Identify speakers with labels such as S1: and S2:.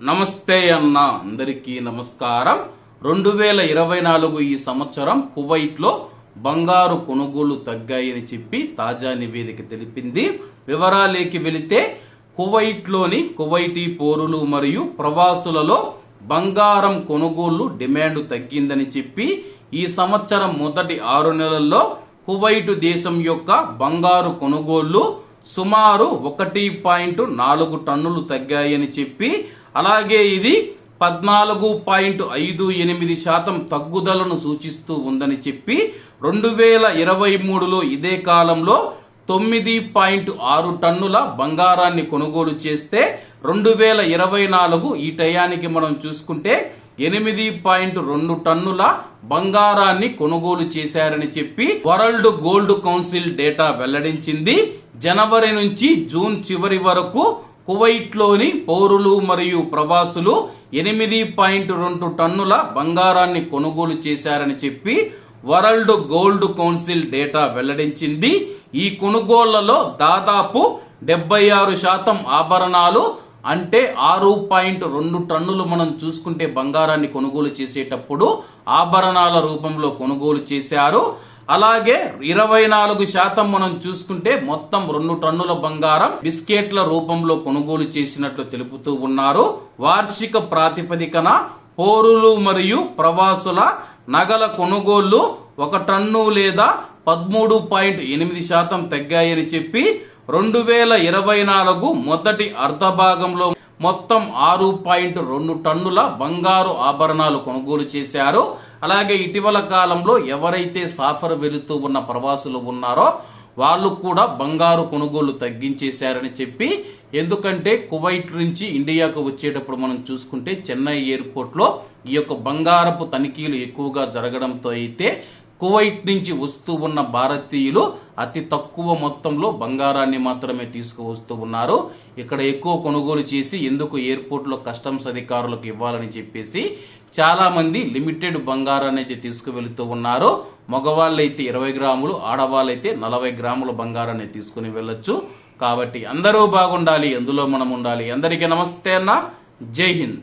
S1: నమస్తే అన్న అందరికీ నమస్కారం. రెండు వేల ఇరవై నాలుగు ఈ సంవత్సరం కువైట్లో బంగారు కొనుగోలు తగ్గాయని చెప్పి తాజా నివేదిక తెలిపింది. వివరాలేకి వెళితే కువైట్లోని కువైటీ పోరులు మరియు ప్రవాసులలో బంగారం కొనుగోలు డిమాండ్ తగ్గిందని చెప్పి ఈ సంవత్సరం మొదటి ఆరు నెలల్లో కువైటు దేశం యొక్క బంగారు కొనుగోళ్ళు సుమారు ఒకటి పాయింట్ నాలుగు టన్నులు తగ్గాయని చెప్పి అలాగే ఇది పద్నాలుగు పాయింట్ ఐదు ఎనిమిది శాతం తగ్గుదలను సూచిస్తూ ఉందని చెప్పి రెండు వేల ఇరవై మూడులో ఇదే కాలంలో తొమ్మిది పాయింట్ ఆరు టన్నుల బంగారాన్ని కొనుగోలు చేస్తే రెండు వేల ఇరవై నాలుగు ఈ టయానికి మనం చూసుకుంటే ఎనిమిది పాయింట్ రెండు టన్నుల బంగారాన్ని కొనుగోలు చేశారని చెప్పి వరల్డ్ గోల్డ్ కౌన్సిల్ డేటా వెల్లడించింది. జనవరి నుంచి జూన్ చివరి వరకు కువైట్లోని పౌరులు మరియు ప్రవాసులు ఎనిమిది పాయింట్ రెండు టన్నుల బంగారాన్ని కొనుగోలు చేశారని చెప్పి వరల్డ్ గోల్డ్ కౌన్సిల్ డేటా వెల్లడించింది. ఈ కొనుగోళ్ళలో దాదాపు డెబ్బై ఆరు శాతం ఆభరణాలు అంటే ఆరు పాయింట్ రెండు టన్నులు మనం చూసుకుంటే బంగారాన్ని కొనుగోలు చేసేటప్పుడు ఆభరణాల రూపంలో కొనుగోలు చేశారు. అలాగే ఇరవై నాలుగు శాతం మనం చూసుకుంటే మొత్తం రెండు టన్నుల బంగారం బిస్కెట్ల రూపంలో కొనుగోలు చేసినట్లు తెలుపుతూ ఉన్నారు. వార్షిక ప్రాతిపదికన పోరులు మరియు ప్రవాసుల నగల కొనుగోళ్ళు ఒక టన్ను లేదా పదమూడు పాయింట్ ఎనిమిది శాతం తగ్గాయని చెప్పి రెండు వేల ఇరవై నాలుగు మొదటి అర్ధభాగంలో మొత్తం ఆరు పాయింట్ రెండు టన్నుల బంగారు ఆభరణాలు కొనుగోలు చేశారు. అలాగే ఇటీవల కాలంలో ఎవరైతే సాఫర్ వెళుతూ ఉన్న ప్రవాసులు ఉన్నారో వాళ్ళు కూడా బంగారు కొనుగోలు తగ్గించేశారని చెప్పి ఎందుకంటే కువైట్ నుంచి ఇండియాకు వచ్చేటప్పుడు మనం చూసుకుంటే చెన్నై ఎయిర్పోర్ట్లో ఈ యొక్క బంగారపు తనిఖీలు ఎక్కువగా జరగడంతో అయితే కువైట్ నుంచి వస్తూ ఉన్న భారతీయులు అతి తక్కువ మొత్తంలో బంగారాన్ని మాత్రమే తీసుకువస్తూ ఉన్నారు. ఇక్కడ ఎక్కువ కొనుగోలు చేసి ఎందుకు ఎయిర్పోర్ట్లో కస్టమ్స్ అధికారులకు ఇవ్వాలని చెప్పేసి చాలా మంది లిమిటెడ్ బంగారాన్ని అయితే తీసుకువెళుతూ ఉన్నారు. మగవాళ్ళైతే ఇరవై గ్రాములు ఆడవాళ్ళైతే నలభై గ్రాముల బంగారాన్ని తీసుకుని వెళ్ళొచ్చు. కాబట్టి అందరూ బాగుండాలి ఎందులో మనం ఉండాలి. అందరికీ నమస్తే అన్న. జై హింద్.